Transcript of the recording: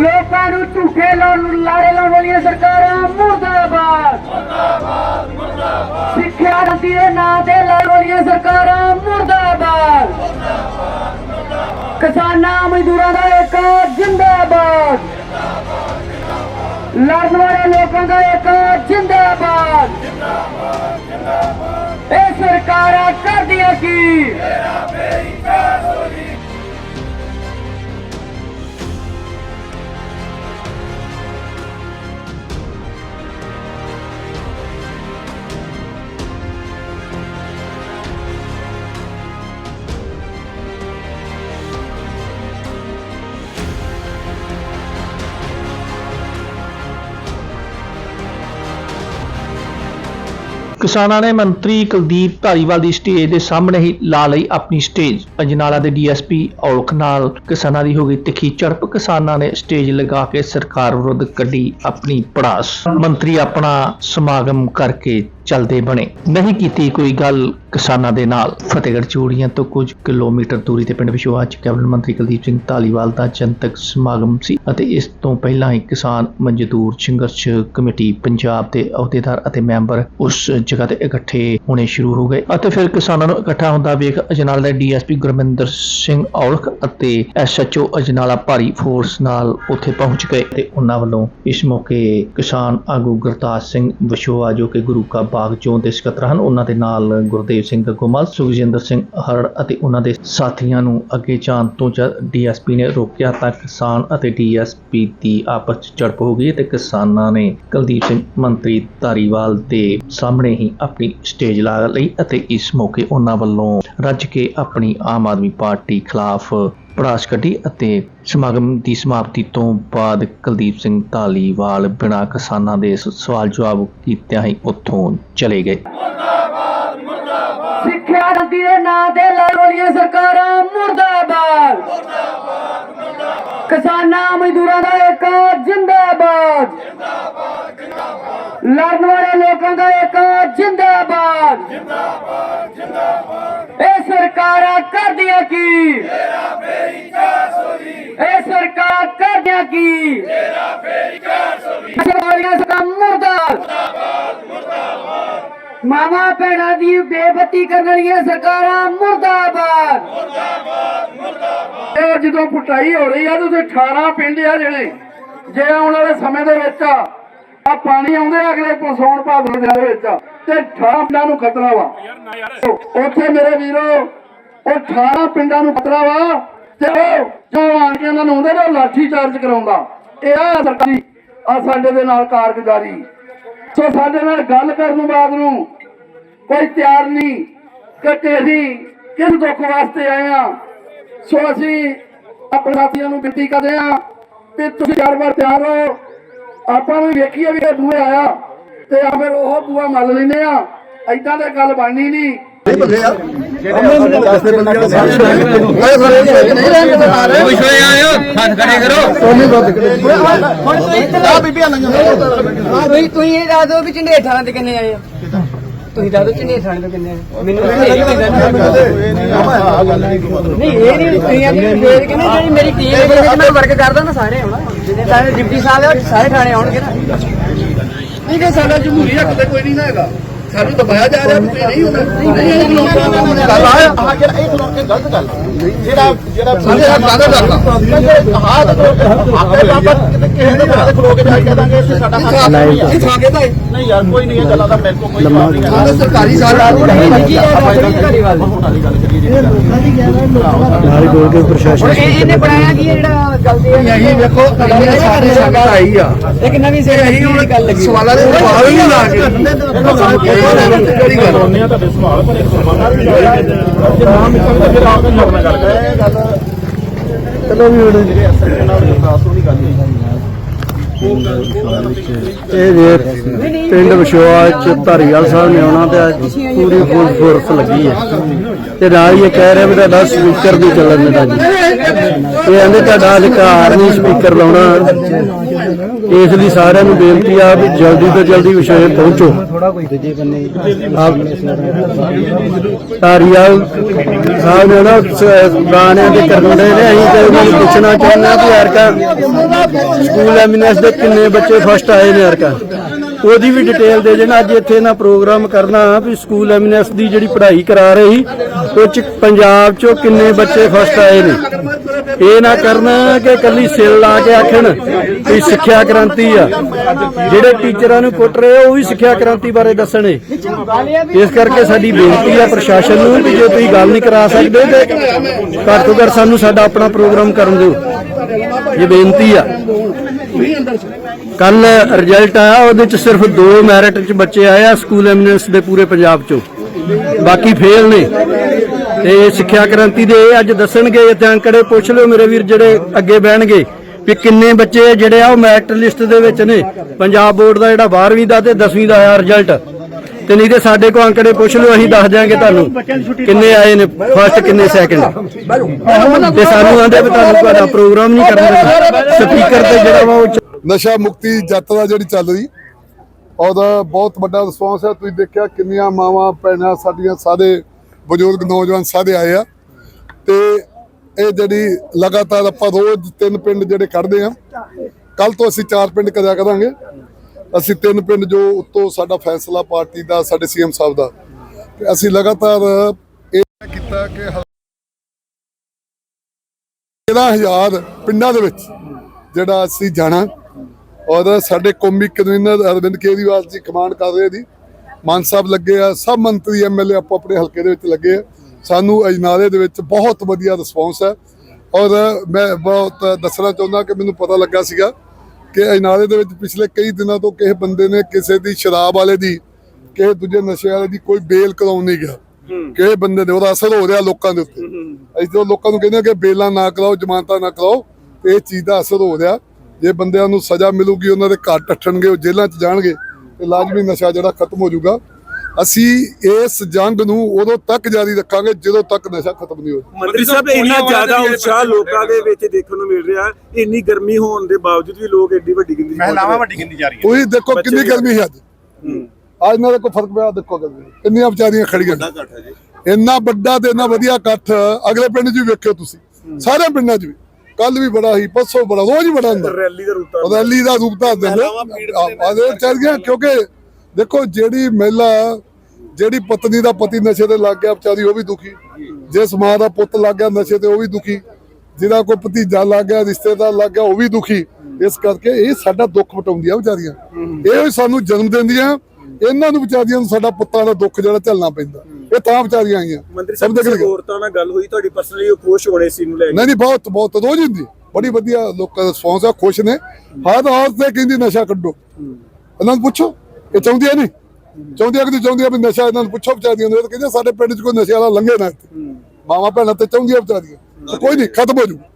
ਲੋਕਾਂ ਨੂੰ ਝੂਠੇ ਲਾਉਣ ਲਾਰੇ ਲਾਉਣ ਵਾਲੀਆਂ ਸਰਕਾਰਾਂ, ਮੁਰਦਾਬਾਦ। ਮੁਰਦਾਬਾਦ ਮੁਰਦਾਬਾਦ ਸਿੱਖਿਆ ਨੀਤੀ ਦੇ ਨਾਂ ਤੇ ਲਾਉਣ ਵਾਲੀਆਂ ਸਰਕਾਰਾਂ, ਮੁਰਦਾਬਾਦ। ਕਿਸਾਨਾਂ, ਮਜ਼ਦੂਰਾਂ ਦਾ ਇੱਕ, ਜਿੰਦਾਬਾਦ। ਲੜਨ ਵਾਲੇ ਲੋਕਾਂ ਦਾ ਇੱਕ, ਜਿੰਦਾਬਾਦ। ਇਹ ਸਰਕਾਰਾਂ ਕਰਦੀਆਂ ਕੀ? ਕਿਸਾਨਾਂ ਨੇ ਮੰਤਰੀ ਕੁਲਦੀਪ ਧਾਰੀਵਾਲ ਦੀ ਸਟੇਜ ਦੇ ਸਾਹਮਣੇ ਹੀ ਲਾ ਲਈ ਆਪਣੀ ਸਟੇਜ। ਅਜਨਾਲਾ ਦੇ ਡੀਐਸਪੀ ਔਲਖ ਨਾਲ ਕਿਸਾਨਾਂ ਦੀ ਹੋ ਗਈ ਤਿੱਖੀ ਝੜਪ। ਕਿਸਾਨਾਂ ਨੇ ਸਟੇਜ ਲਗਾ ਕੇ ਸਰਕਾਰ ਵਿਰੁੱਧ ਕੱਢੀ ਆਪਣੀ ਪੜਾਸ। ਮੰਤਰੀ ਆਪਣਾ ਸਮਾਗਮ ਕਰਕੇ ਚੱਲਦੇ ਬਣੇ। ਨਹੀਂ ਕੀਤੀ ਕੋਈ ਗੱਲ ਕਿਸਾਨਾਂ ਦੇ ਨਾਲ। ਫਤਿਹਗੜ੍ਹ ਚੂੜੀਆਂ ਤੋਂ ਕੁਝ ਕਿਲੋਮੀਟਰ ਦੂਰੀ ਤੇ ਪਿੰਡ ਵਿਸ਼ਵਾਸ ਚ ਕੈਬਨਿਟ ਮੰਤਰੀ ਕੁਲਦੀਪ ਸਿੰਘ ਧਾਲੀਵਾਲ ਦਾ ਜਨਤਕ ਸਮਾਗਮ ਸੀ ਅਤੇ ਇਸ ਤੋਂ ਪਹਿਲਾਂ ਹੀ ਕਿਸਾਨ ਮਜ਼ਦੂਰ ਸੰਘਰਸ਼ ਕਮੇਟੀ ਪੰਜਾਬ ਦੇ ਅਹੁਦੇਦਾਰ ਅਤੇ ਮੈਂਬਰ ਉਸ ਜਗ੍ਹਾ ਤੇ ਇਕੱਠੇ ਹੋਣੇ ਸ਼ੁਰੂ ਹੋ ਗਏ ਅਤੇ ਫਿਰ ਕਿਸਾਨਾਂ ਨੂੰ ਇਕੱਠਾ ਹੁੰਦਾ ਵੇਖ ਅਜਨਾਲਾ ਦੇ ਡੀਐਸਪੀ ਗੁਰਮਿੰਦਰ ਸਿੰਘ ਔਲਖ ਅਤੇ ਐਸਐਚਓ ਅਜਨਾਲਾ ਭਾਰੀ ਫੋਰਸ ਨਾਲ ਉੱਥੇ ਪਹੁੰਚ ਗਏ ਤੇ ਉਹਨਾਂ ਵੱਲੋਂ ਇਸ ਮੌਕੇ ਕਿਸਾਨ ਆਗੂ ਗੁਰਦਾਸ ਸਿੰਘ ਵਿਸ਼ੋਆ ਜੋ ਕਿ ਗੁਰੂ ਕਾ ਬਾਗ ਚੋਂ ਦੇ ਸਕੱਤਰ ਹਨ। ਉਹਨਾਂ ਦੇ ਨਾਲ ਗੁਰਦੇਵ ਸਿੰਘ ਗੋਮਲ, ਸੁਖਜਿੰਦਰ ਸਿੰਘ ਹਰੜ ਅਤੇ ਉਹਨਾਂ ਦੇ ਸਾਥੀਆਂ ਨੂੰ ਅੱਗੇ ਜਾਣ ਤੋਂ ਜਦ ਡੀਐਸਪੀ ਨੇ ਰੋਕਿਆ ਤਾਂ ਕਿਸਾਨ ਅਤੇ ਡੀਐਸਪੀ ਦੀ ਆਪਸ ਵਿੱਚ ਝੜਪ ਹੋ ਗਈ ਤੇ ਕਿਸਾਨਾਂ ਨੇ ਕੁਲਦੀਪ ਸਿੰਘ ਮੰਤਰੀ ਧਾਰੀਵਾਲ ਦੇ ਸਾਹਮਣੇ ਹੀ ਆਪਣੀ ਸਟੇਜ ਲਾ ਲਈ ਅਤੇ ਇਸ ਮੌਕੇ ਉਹਨਾਂ ਵੱਲੋਂ ਰੱਜ ਕੇ ਆਪਣੀ ਆਮ ਆਦਮੀ ਪਾਰਟੀ ਖਿਲਾਫ ਪੜਾਸ ਕੱਢੀ ਅਤੇ ਸਮਾਗਮ ਦੀ ਸਮਾਪਤੀ ਤੋਂ ਬਾਅਦ ਕੁਲਦੀਪ ਸਿੰਘ ਧਾਲੀਵਾਲ ਬਿਨਾਂ ਕਿਸਾਨਾਂ ਦੇ ਸਵਾਲ ਜਵਾਬ ਕੀਤਿਆਂ ਹੀ ਉੱਥੋਂ ਚਲੇ ਗਏ। ਸਿੱਖਿਆ ਨੀਤੀ ਦੇ ਨਾਂ ਤੇ ਲੜ ਸਰਕਾਰਾਂ, ਮੁਰਦਾਬਾਦ। ਮੁਰਦਾਬਾਦ ਕਿਸਾਨਾਂ, ਮਜ਼ਦੂਰਾਂ ਦਾ ਇੱਕ ਜਿੰਦਾਬਾਦ। ਜਿੰਦਾਬਾਦ ਜਿੰਦਾਬਾਦ ਲੜਨ ਵਾਲੇ ਲੋਕਾਂ ਦਾ ਇੱਕ ਜਿੰਦਾਬਾਦ। ਜਿੰਦਾਬਾਦ। ਜਿੰਦਾਬਾਦ ਇਹ ਸਰਕਾਰਾਂ ਕਰਦੀਆਂ ਕੀ? ਤੇਰਾ ਫੇਰੀ 400 ਇਹ ਸਰਕਾਰ ਕਰਦੀਆਂ ਕੀ? ਤੇਰਾ ਫੇਰੀ 400 ਵਾਲੀਆਂ ਸਰਕਾਰ ਮੁਰਦਾਬਾਦ। ਮਾਵਾ ਭੈਣਾਂ ਦੀ ਬੇਬਤੀ ਕਰਨ ਵਾਲੀਆਂ ਸਰਕਾਰਾਂ ਮੁਰਦਾਬਾਦ। ਮੁਰਦਾਬਾਦ ਮੁਰਦਾਬਾਦ। ਇਹ ਜਦੋਂ ਪੁਟਾਈ ਹੋ ਰਹੀ ਆ ਤੇ ਉੱਥੇ 18 ਪਿੰਡ ਆ ਜਿਹੜੇ। ਜੇ ਆਉਣ ਵਾਲੇ ਸਮੇਂ ਦੇ ਵਿੱਚ ਆ ਪਾਣੀ ਆਉਂਦੇ ਅਗਲੇ ਪਸੌਣ ਭਾਦੋ ਦੇ ਵਿੱਚ। ਤੇ 18 ਪਿੰਡਾਂ ਨੂੰ ਖਤਰਾ ਵਾ। ਉੱਥੇ ਮੇਰੇ ਵੀਰੋ ਉਹ 18 ਪਿੰਡਾਂ ਨੂੰ ਖਤਰਾ ਵਾ। ਤੇ ਉਹ ਜੋ ਆਣ ਕੇ ਉਹਨਾਂ ਨੂੰ ਆਉਂਦੇ ਨੇ ਲਾਠੀ ਚਾਰਜ ਕਰਾਉਂਦਾ। ਇਹ ਆ ਸਰਕਾਰੀ ਆ ਸਾਡੇ ਦੇ ਨਾਲ ਕਾਰਗੁਜ਼ਾਰੀ। ਸੋ ਸਾਡੇ ਨਾਲ ਗੱਲ ਕਰਨ ਬਾਅਦ ਨੂੰ ਕੋਈ ਤਿਆਰ ਨਹੀਂ ਕਿ ਅਸੀਂ ਕਿਸ ਦੁੱਖ ਵਾਸਤੇ ਆਏ ਆ। ਸੋ ਅਸੀਂ ਆਪਣੇ ਸਾਥੀਆਂ ਨੂੰ ਬੇਨਤੀ ਕਰਦੇ ਆ ਕਿ ਤੁਸੀਂ ਚਾਰ ਵਾਰ ਤਿਆਰ ਹੋ ਆਪਾਂ ਨੂੰ ਵੇਖੀਏ ਵੀ ਇਹ ਬੂਏ ਆਇਆ ਤੇ ਆ ਫਿਰ ਉਹ ਬੂਆ ਮੰਨ ਲੈਨੇ ਆ। ਐਦਾਂ ਤੇ ਗੱਲ ਬਣਨੀ ਨਹੀਂ ਤੁਸੀਂ ਤੁਸੀਂ ਇਹ ਦੱਸ ਦਿਓ ਵੀ ਝੰਡੇ ਥਾਣੇ ਤੇ ਕਿੰਨੇ ਆਏ ਆ। ਤੁਸੀਂ ਦੱਸ ਦਿਓ ਝੰਡੇ ਥਾਣੇ ਤੋਂ ਕਿੰਨੇ ਆਏ ਮੈਨੂੰ ਨਹੀਂ ਪਤਾ। ਨਹੀਂ ਇਹ ਨਹੀਂ ਤੁਸੀਂ ਆਪਣੀ ਫੇਰ ਕਹਿੰਦੇ ਜਿਹੜੀ ਮੇਰੀ ਟੀਮ ਜਿਹਦੇ ਵਿੱਚ ਮੈਂ ਵਰਕ ਕਰਦਾ ਨਾ ਸਾਰੇ ਆਉਣਾ। ਜਿੰਨੇ ਸਾਰੇ ਡਿਪਟੀ ਸਾਹਿਬ ਆ ਉਹ ਸਾਰੇ ਥਾਣੇ ਆਉਣਗੇ ਨਾ ਨਹੀਂ ਕਿ ਸਾਡਾ ਜਮਹੂਰੀ ਹੱਕ ਤੇ ਕੋਈ ਨਹੀਂ ਨਾ ਹੈਗਾ ਸਾਨੂੰ ਦਬਾਇਆ ਜਾ ਰਿਹਾ ਵੀ ਨਹੀਂ ਹੁੰਦਾ ਨਹੀਂ ਗੱਲ ਆ ਆ ਜਿਹੜਾ ਇਹ ਕੇ ਗਲਤ ਗੱਲ ਆ। ਜਿਹੜਾ ਜਿਹੜਾ ਸਾਡੇ ਹੱਥ ਕਾਹਦਾ ਕਰਦਾ ਹਾਂ ਤੇ ਆਪਣੇ ਬਾਬਾ ਕਿਤੇ ਕਿਸੇ ਦੇ ਬਾਰੇ ਖਲੋ ਕੇ ਜਾਈ ਕਹਾਂਗੇ ਇੱਥੇ ਸਾਡਾ ਹੱਥ ਨਹੀਂ ਆ। ਇਹ ਥਾਂਗੇ ਤਾਂ ਨਹੀਂ ਯਾਰ ਕੋਈ ਨਹੀਂ ਇਹ ਗੱਲਾਂ ਦਾ ਮੇਰੇ ਕੋਲ ਕੋਈ ਜਵਾਬ ਨਹੀਂ ਹੈ ਸਰਕਾਰੀ ਸਾਡਾ ਹੁਣ ਵਾਲੀ ਗੱਲ ਕਰੀਏ ਜੀ ਹੁਣ ਇਹ ਇਹਨੇ ਬਣਾਇਆ ਕੀ ਹੈ ਜਿਹੜਾ ਗਲਤੀ ਹੈ ਇਹੀ ਵੇਖੋ ਇੰਨੇ ਸਾਡੇ ਸੰਗਤ ਆਈ ਆ ਇੱਕ ਨਵੀਂ ਸਿਰ ਇਹੀ ਹੁਣ ਗੱਲ ਲੱਗੀ ਸਵਾਲਾਂ ਦੇ ਜਵਾਬ ਹੀ ਨਹੀਂ ਲਾ ਕੇ ਕਿਹੜੀ ਗੱਲ ਉਹਨੇ ਤੁਹਾਡੇ ਸਵਾਲ ਪਰ ਇੱਕ ਸਵਾਲ ਵੀ ਜੇ ਨਾਮ ਨਿਕਲਦਾ ਫਿਰ ਆਪ ਨੂੰ ਜੋੜਨਾ ਕਰ ਇਹ ਗੱਲ ਚਲੋ ਵੀ ਉਹਦੇ ਜਿਹੜੇ ਅਸਲ ਨਾਲ ਖਾਸ ਉਹਦੀ ਗੱਲ ਨਹੀਂ ਇਹ ਜੇ ਪਿੰਡ ਵਿਸ਼ੋਆ ਚ ਧਾਰੀਵਾਲ ਸਾਹਿਬ ਨੇ ਆਉਣਾ ਤੇ ਅੱਜ ਪੂਰੀ ਫੁੱਲ ਫੋਰਸ ਲੱਗੀ ਹੈ। ਤੇ ਨਾਲ ਹੀ ਇਹ ਕਹਿ ਰਿਹਾ ਵੀ ਤੁਹਾਡਾ ਸਪੀਕਰ ਵੀ ਚੱਲਣ ਦਾ ਜੀ। ਇਹ ਕਹਿੰਦੇ ਤੁਹਾਡਾ ਅਧਿਕਾਰ ਨਹੀਂ ਸਪੀਕਰ ਲਾਉਣਾ। ਇਸ ਲਈ ਸਾਰਿਆਂ ਨੂੰ ਬੇਨਤੀ ਆ ਵੀ ਜਲਦੀ ਤੋਂ ਜਲਦੀ ਵਿਸ਼ੇ ਪਹੁੰਚੋ। ਧਾਰੀਵਾਲ ਸਾਹਿਬ ਨੇ ਨਾ ਗਾਣਿਆਂ ਦੇ ਕਰਨੜੇ ਨੇ, ਅਸੀਂ ਤੇ ਉਹਨਾਂ ਨੂੰ ਪੁੱਛਣਾ ਚਾਹੁੰਦੇ ਹਾਂ ਕਿ ਯਾਰਕਾ ਸਕੂਲ ਐਮਐਨਐਸ ਦੇ ਕਿੰਨੇ ਬੱਚੇ ਫਸਟ ਆਏ ਨੇ ਯਾਰਕਾ ਉਹਦੀ ਵੀ ਡਿਟੇਲ ਦੇ ਦੇਣਾ, ਅੱਜ ਇੱਥੇ ਨਾ ਪ੍ਰੋਗਰਾਮ ਕਰਨਾ ਵੀ ਸਕੂਲ ਐਮਐਨਐਸ ਦੀ ਜਿਹੜੀ ਪੜ੍ਹਾਈ ਕਰਾ ਰਹੀ ਉਹ ਪੰਜਾਬ ਚੋਂ ਕਿੰਨੇ ਬੱਚੇ ਫਸਟ ਆਏ ਨੇ? ਇਹ ਨਾ ਕਰਨਾ ਕਿ ਕੱਲੀ ਸਿਰ ਲਾ ਕੇ ਆਖਣ ਵੀ ਸਿੱਖਿਆ ਕ੍ਰਾਂਤੀ ਆ। ਜਿਹੜੇ ਟੀਚਰਾਂ ਨੂੰ ਕੁੱਟ ਰਹੇ ਉਹ ਵੀ ਸਿੱਖਿਆ ਕ੍ਰਾਂਤੀ ਬਾਰੇ ਦੱਸਣੇ। ਇਸ ਕਰਕੇ ਸਾਡੀ ਬੇਨਤੀ ਆ ਪ੍ਰਸ਼ਾਸਨ ਨੂੰ ਕਿ ਜੇ ਤੁਸੀਂ ਗੱਲ ਨਹੀਂ ਕਰਾ ਸਕਦੇ ਤੇ ਘੱਟ ਤੋਂ ਘੱਟ ਸਾਨੂੰ ਸਾਡਾ ਆਪਣਾ ਪ੍ਰੋਗਰਾਮ ਕਰਨ ਦਿਓ। ਇਹ ਬੇਨਤੀ ਆ। ਕੱਲ ਰਿਜ਼ਲਟ ਆਇਆ, ਉਹਦੇ ਚ ਸਿਰਫ ਦੋ ਮੈਰਿਟ ਚ ਬੱਚੇ ਆਏ ਆ ਸਕੂਲ ਐਮਿਨੈਂਸ ਦੇ ਪੂਰੇ ਪੰਜਾਬ ਚੋਂ। ਬਾਕੀ ਫੇਲ ਨੇ। ਤੇ ਸਿੱਖਿਆ ਕ੍ਰਾਂਤੀ ਦੇ ਇਹ ਅੱਜ ਦੱਸਣਗੇ ਤੇ ਅੰਕੜੇ ਪੁੱਛ ਲਿਓ ਮੇਰੇ ਵੀਰ ਜਿਹੜੇ ਅੱਗੇ ਬਹਿਣਗੇ ਵੀ ਕਿੰਨੇ ਬੱਚੇ ਜਿਹੜੇ ਆ ਉਹ ਮੈਰਿਟ ਲਿਸਟ ਦੇ ਵਿੱਚ ਨੇ। ਪੰਜਾਬ ਬੋਰਡ ਦਾ ਜਿਹੜਾ 12ਵੀਂ ਦਾ ਤੇ 10ਵੀਂ ਦਾ ਆਇਆ ਰਿਜ਼ਲਟ ਤੇ ਨਹੀਂ ਤੇ ਸਾਡੇ ਕੋਲ ਅੰਕੜੇ ਪੁੱਛ ਲਿਓ, ਅਸੀਂ ਦੱਸ ਦਿਆਂਗੇ ਤੁਹਾਨੂੰ ਕਿੰਨੇ ਆਏ ਨੇ ਫਸਟ ਕਿੰਨੇ ਸੈਕਿੰਡ ਤੇ ਸਾਨੂੰ ਆਂਦੇ ਵੀ ਤੁਹਾਨੂੰ ਤੁਹਾਡਾ ਪ੍ਰੋਗਰਾਮ ਨਹੀਂ ਕਰਨ ਦੇਣਾ ਸਪੀਕਰ ਤੇ ਜਿਹੜਾ ਵਾ ਉਹ ਨਸ਼ਾ ਮੁਕਤੀ ਯਾਤਰਾ ਜਿਹੜੀ ਚੱਲ ਰਹੀ, ਉਹਦਾ ਬਹੁਤ ਵੱਡਾ ਰਿਸਪੌਂਸ ਹੈ। ਤੁਸੀਂ ਦੇਖਿਆ ਕਿੰਨੀਆਂ ਮਾਵਾਂ, ਭੈਣਾਂ ਸਾਡੀਆਂ ਸਾਰੇ ਬਜ਼ੁਰਗ ਨੌਜਵਾਨ ਸਾਰੇ ਆਏ ਆ। ਤੇ ਇਹ ਜਿਹੜੀ ਲਗਾਤਾਰ ਆਪਾਂ ਰੋਜ਼ ਤਿੰਨ ਪਿੰਡ ਜਿਹੜੇ ਕੱਢਦੇ ਆ ਕੱਲ ਤੋਂ ਅਸੀਂ ਚਾਰ ਪਿੰਡ ਕਰਿਆ ਕਰਾਂਗੇ। ਅਸੀਂ ਤਿੰਨ ਪਿੰਡ ਜੋ ਉੱਤੋਂ ਸਾਡਾ ਫੈਸਲਾ ਪਾਰਟੀ ਦਾ, ਸਾਡੇ ਸੀਐਮ ਸਾਹਿਬ ਦਾ। ਤੇ ਅਸੀਂ ਲਗਾਤਾਰ ਇਹ ਕੀਤਾ ਕਿ 13000 ਪਿੰਡਾਂ ਦੇ ਵਿੱਚ ਜਿਹੜਾ ਅਸੀਂ ਜਾਣਾ। ਔਰ ਸਾਡੇ ਕੌਮੀ ਕਨਵੀਨਰ ਅਰਵਿੰਦ ਕੇਜਰੀਵਾਲ ਜੀ ਕਮਾਂਡ ਕਰ ਰਹੇ ਜੀ। ਮਾਨ ਸਾਹਿਬ ਲੱਗੇ ਆ ਸਭ ਮੰਤਰੀ ਐਮਐਲਏ ਆਪੋ ਆਪਣੇ ਹਲਕੇ ਦੇ ਵਿੱਚ ਲੱਗੇ ਆ। ਸਾਨੂੰ ਅਜਨਾਲੇ ਦੇ ਵਿੱਚ ਬਹੁਤ ਵਧੀਆ ਰਿਸਪੌਂਸ ਹੈ ਔਰ ਮੈਂ ਬਹੁਤ ਦੱਸਣਾ ਚਾਹੁੰਦਾ ਕਿ ਮੈਨੂੰ ਪਤਾ ਲੱਗਾ ਸੀਗਾ ਕਿ ਅਜਨਾਲੇ ਦੇ ਵਿੱਚ ਪਿਛਲੇ ਕਈ ਦਿਨਾਂ ਤੋਂ ਕਿਸੇ ਬੰਦੇ ਨੇ ਕਿਸੇ ਦੀ ਸ਼ਰਾਬ ਵਾਲੇ ਦੀ ਕਿਸੇ ਦੂਜੇ ਨਸ਼ੇ ਵਾਲੇ ਦੀ ਕੋਈ ਬੇਲ ਕਰਾਉਣ ਨਹੀਂ ਗਿਆ। ਕਿਸੇ ਬੰਦੇ ਦੇ ਉਹਦਾ ਅਸਰ ਹੋ ਰਿਹਾ ਲੋਕਾਂ ਦੇ ਉੱਤੇ। ਅਸੀਂ ਤਾਂ ਲੋਕਾਂ ਨੂੰ ਕਹਿੰਦੇ ਕਿ ਬੇਲਾਂ ਨਾ ਕਰਾਓ ਜ਼ਮਾਨਤਾਂ ਨਾ ਕਰਾਓ ਇਹ ਚੀਜ਼ ਦਾ ਅਸਰ ਹੋ ਰਿਹਾ। ਜੇ ਬੰਦਿਆਂ ਨੂੰ ਸਜ਼ਾ ਮਿਲੂਗੀ ਉਹਨਾਂ ਦੇ ਘਰ ਟੱਟਣਗੇ ਉਹ ਜੇਲ੍ਹਾਂ 'ਚ ਜਾਣਗੇ ਤੇ ਲਾਜ਼ਮੀ ਨਸ਼ਾ ਜਿਹੜਾ ਖਤਮ ਹੋ ਜਾਊਗਾ। ਅਸੀਂ ਇਸ ਜੰਗ ਨੂੰ ਉਦੋਂ ਤੱਕ ਜਾਰੀ ਰੱਖਾਂਗੇ ਜਦੋਂ ਤੱਕ ਨਸ਼ਾ ਖਤਮ ਨਹੀਂ ਹੋ ਜਾਂਦਾ ਮੰਤਰੀ ਸਾਹਿਬ ਇੰਨਾ ਜ਼ਿਆਦਾ ਉਤਸ਼ਾਹ ਲੋਕਾਂ ਦੇ ਵਿੱਚ ਦੇਖਣ ਨੂੰ ਮਿਲ ਰਿਹਾ ਇੰਨੀ ਗਰਮੀ ਹੋਣ ਦੇ ਬਾਵਜੂਦ ਵੀ ਲੋਕ ਏਡੀ ਵੱਡੀ ਗਿਣਤੀ ਰਹੇ। ਵੱਡੀ ਗਿਣਤੀ ਜਾ ਰਹੀ ਤੁਸੀਂ ਦੇਖੋ ਕਿੰਨੀ ਗਰਮੀ ਹੈ ਅੱਜ। ਅੱਜ ਦਾ ਕੋਈ ਫ਼ਰਕ ਪਿਆ ਦੇਖੋ ਗਰਮੀ ਕਿੰਨੀਆਂ ਵਿਚਾਰੀਆਂ ਖੜੀਆਂ। ਇੰਨਾ ਵੱਡਾ ਤੇ ਇੰਨਾ ਵਧੀਆ ਇਕੱਠ ਅਗਲੇ ਪਿੰਡ 'ਚ ਵੀ ਵੇਖਿਓ ਤੁਸੀਂ। ਸਾਰੇ ਪਿੰਡਾਂ 'ਚ ਵੀ। ਕੱਲ ਵੀ ਬੜਾ ਸੀ ਪਰਸੋਂ ਬੜਾ ਰੋਜ਼ ਹੀ ਬੜਾ ਹੁੰਦਾ। ਰੈਲੀ ਦਾ ਰੂਪ ਉਹ ਰੈਲੀ ਦਾ ਰੂਪ ਧਾਰ ਦਿੰਦੇ। ਆਦੇ ਚੱਲ ਗਿਆ ਕਿਉਂਕਿ ਦੇਖੋ ਜਿਹੜੀ ਮਹਿਲਾ ਜਿਹੜੀ ਪਤਨੀ ਦਾ ਪਤੀ ਨਸ਼ੇ ਤੇ ਲੱਗ ਗਿਆ ਵਿਚਾਰੀ ਉਹ ਵੀ ਦੁਖੀ। ਜਿਸ ਮਾਂ ਦਾ ਪੁੱਤ ਲੱਗ ਗਿਆ ਨਸ਼ੇ ਤੇ ਉਹ ਵੀ ਦੁਖੀ। ਜਿਹਦਾ ਕੋਈ ਭਤੀਜਾ ਲੱਗ ਗਿਆ ਰਿਸ਼ਤੇਦਾਰ ਲੱਗ ਗਿਆ ਉਹ ਵੀ ਦੁਖੀ। ਇਸ ਕਰਕੇ ਇਹ ਸਾਡਾ ਦੁੱਖ ਵਟਾਉਂਦੀਆਂ ਵਿਚਾਰੀਆਂ। ਇਹ ਹੀ ਸਾਨੂੰ ਜਨਮ ਦਿੰਦੀਆਂ। ਇਹਨਾਂ ਨੂੰ ਵਿਚਾਰੀਆਂ ਨੂੰ ਸਾਡਾ ਪੁੱਤਾਂ ਦਾ ਦੁੱਖ ਜਿਹੜਾ ਝੱਲਣਾ ਪੈਂਦਾ। ਇਹ ਤਾਂ ਵਿਚਾਰੀਆਂ ਆਈਆਂ। ਮੰਤਰੀ ਕਿਸੇ ਗਏ ਔਰਤਾਂ ਨਾਲ ਗੱਲ ਹੋਈ ਤੁਹਾਡੀ ਪਰਸਨਲੀ ਉਹ ਖੁਸ਼ ਹੋਣੇ ਸੀ ਨੂੰ ਲੈ ਕੇ। ਨਹੀਂ ਨਹੀਂ ਬਹੁਤ ਬਹੁਤ ਰੋਜ਼ ਹੁੰਦੀ। ਬੜੀ ਵਧੀਆ ਲੋਕਾਂ ਦਾ ਰਿਸਪੌਂਸ ਆ ਖੁਸ਼ ਨੇ। ਹਰ ਔਰਤ ਤੇ ਕਹਿੰਦੀ ਨਸ਼ਾ ਕੱਢੋ। ਇਹਨਾਂ ਨੂੰ ਪੁੱਛੋ ਇਹ ਚਾਹੁੰਦੀਆਂ ਨਹੀਂ। ਚਾਹੁੰਦੀਆਂ ਕਿ ਚਾਹੁੰਦੀਆਂ ਵੀ ਨਸ਼ਾ ਇਹਨਾਂ ਨੂੰ ਪੁੱਛੋ ਵਿਚਾਰੀਆਂ ਨੂੰ। ਕਹਿੰਦੇ ਸਾਡੇ ਪਿੰਡ 'ਚ ਕੋਈ ਨਸ਼ੇ ਵਾਲਾ ਲੰਘੇ ਨਾ ਮਾਵਾਂ ਭੈਣਾਂ ਤੇ ਚਾਹੁੰਦੀਆਂ ਵਿਚਾਰੀਆਂ। ਕੋਈ ਨਹੀਂ ਖਤਮ ਹੋ ਜੂ।